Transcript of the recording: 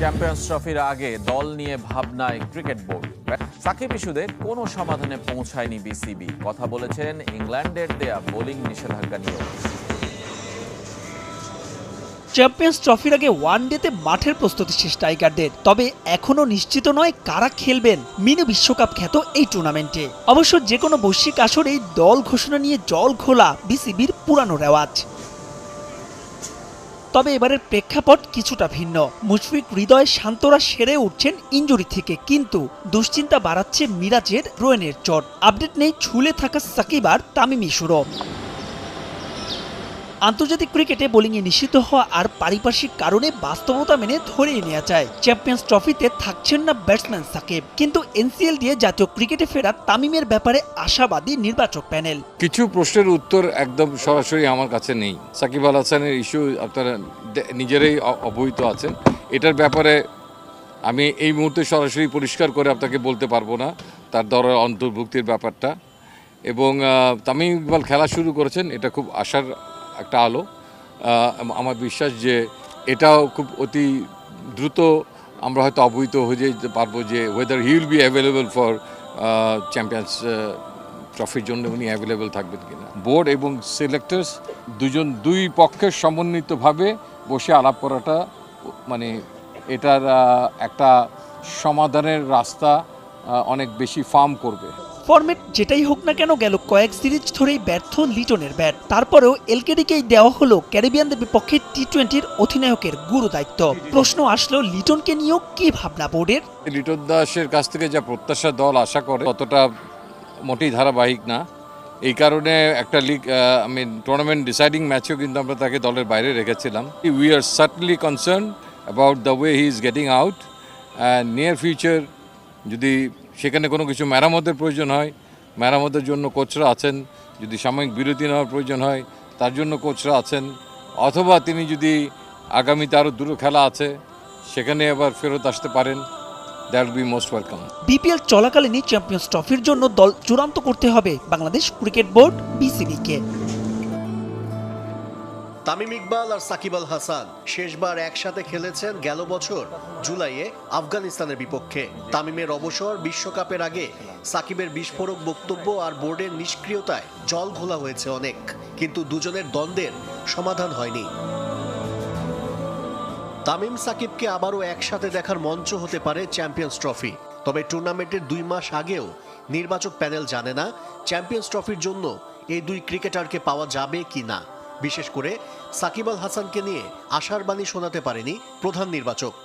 Champions ট্রফির আগে দল নিয়ে ভাবনায় ক্রিকেট বোর্ড সাকিব ইস্যুতে কোনো সমাধানে পৌঁছায়নি বিসিবি। কথা বলেছেন ইংল্যান্ডের দেয়া বোলিং নিষেধাজ্ঞা নিয়েও। চ্যাম্পিয়ন্স ট্রফির আগে ওয়ান ডেতে মাঠের প্রস্তুতি শেষ টাইগারদের। তবে এখনও নিশ্চিত নয় কারা খেলবেন। মিনি বিশ্বকাপ খ্যাত এই টুর্নামেন্টে অবশ্য যে কোনো বৈশ্বিক আসরেই দল ঘোষণা নিয়ে জল খোলা বিসিবির পুরানো রেওয়াজ। তবে এবারের প্রেক্ষাপট কিছুটা ভিন্ন। মুশফিক হৃদয় শান্তরা সেরে উঠছেন ইঞ্জুরি থেকে, কিন্তু দুশ্চিন্তা বাড়াচ্ছে মিরাজের রোয়েনের চট। আপডেট নেই ছুলে থাকা সাকিব আর তামিম ইসুরও আন্তর্জাতিক ক্রিকেটে বোলিংয়ে নিষিদ্ধ হওয়া আর পারিপার্শ্বিক কারণে বাস্তবতা মেনে ধরেই নেওয়া যায়। চ্যাম্পিয়ন্স ট্রফিতে থাকছেন না ব্যাটসম্যান সাকিব। কিন্তু এনসিএল দিয়ে জাতীয় ক্রিকেটে ফেরা তামিমের ব্যাপারে আশাবাদী নির্বাচক প্যানেল। কিছু প্রশ্নের উত্তর একদম সরাসরি আমার কাছে নেই। সাকিব আল হাসানের ইস্যু আপনারা নিজেরাই অবহিত আছেন। এটার ব্যাপারে আমি এই মুহূর্তে সরাসরি পরিষ্কার করে আপনাকে বলতে পারব না, তার দরের অন্তর্ভুক্তির ব্যাপারটা। এবং তামিম ইকবাল খেলা শুরু করেছেন, এটা খুব আশার একটা আলো। আমার বিশ্বাস যে এটাও খুব অতি দ্রুত আমরা হয়তো অবহিত হয়ে যেতে পারব যে whether he will be available for champions ট্রফির জন্য উনি অ্যাভেলেবেল থাকবেন কিনা। বোর্ড এবং সিলেক্টার্স দুজন, দুই পক্ষের সমন্বিতভাবে বসে আলাপ করাটা মানে এটার একটা সমাধানের রাস্তা অনেক বেশি ফার্ম করবে। ফরম্যাট যেটাই হোক না কেন গেল কয়েক সিরিজ ধরেই ব্যর্থ লিটনের ব্যাট। তারপরেও এলকেডিকেই দেওয়া হলো ক্যারিবিয়ানদের বিপক্ষে টি টোয়েন্টির অধিনায়কের গুরু দায়িত্ব। প্রশ্ন আসলো লিটনকে নিয়েও কি ভাবনা বোর্ডের? লিটন দাসের কাছ থেকে যা প্রত্যাশা দল আশা করে ততটা মোটেই ধারাবাহিক না। এই কারণে একটা league I mean tournament deciding ম্যাচেও কিন্তু আমরা তাকে দলের বাইরে রেখেছিলাম। We are certainly concern about the way he is getting out and near future যদি সেখানে কোনো কিছু মেরামতের প্রয়োজন হয়, মেরামতের জন্য কোচরা আছেন, যদি সাময়িক বিরতি নেওয়ার প্রয়োজন হয়, তার জন্য কোচরা আছেন, অথবা তিনি যদি আগামীতে আরও দুটো খেলা আছে, সেখানে আবার ফেরত আসতে পারেন that be most welcome BPL চলাকালীনই champions ট্রফির জন্য দল চূড়ান্ত করতে হবে, বাংলাদেশ ক্রিকেট বোর্ড বিসিবিকে তামিম ইকবাল আর সাকিব আল হাসান শেষবার একসাথে খেলেছেন গেল বছর জুলাইয়ে আফগানিস্তানের বিপক্ষে। তামিমের অবসর বিশ্বকাপের আগে সাকিবের বিস্ফোরক বক্তব্য আর বোর্ডের নিষ্ক্রিয়তায় জল ঘোলা হয়েছে অনেক, কিন্তু দুজনের দ্বন্দ্বের সমাধান হয়নি। তামিম সাকিবকে আবারও একসাথে দেখার মঞ্চ হতে পারে চ্যাম্পিয়ন্স ট্রফি। তবে টুর্নামেন্টের দুই মাস আগেও নির্বাচক প্যানেল জানে না চ্যাম্পিয়ন্স ট্রফির জন্য এই দুই ক্রিকেটারকে পাওয়া যাবে কি না বিশেষ করে সাকিব আল হাসানকে নিয়ে আশার বাণী শোনাতে পারেনি প্রধান নির্বাচক।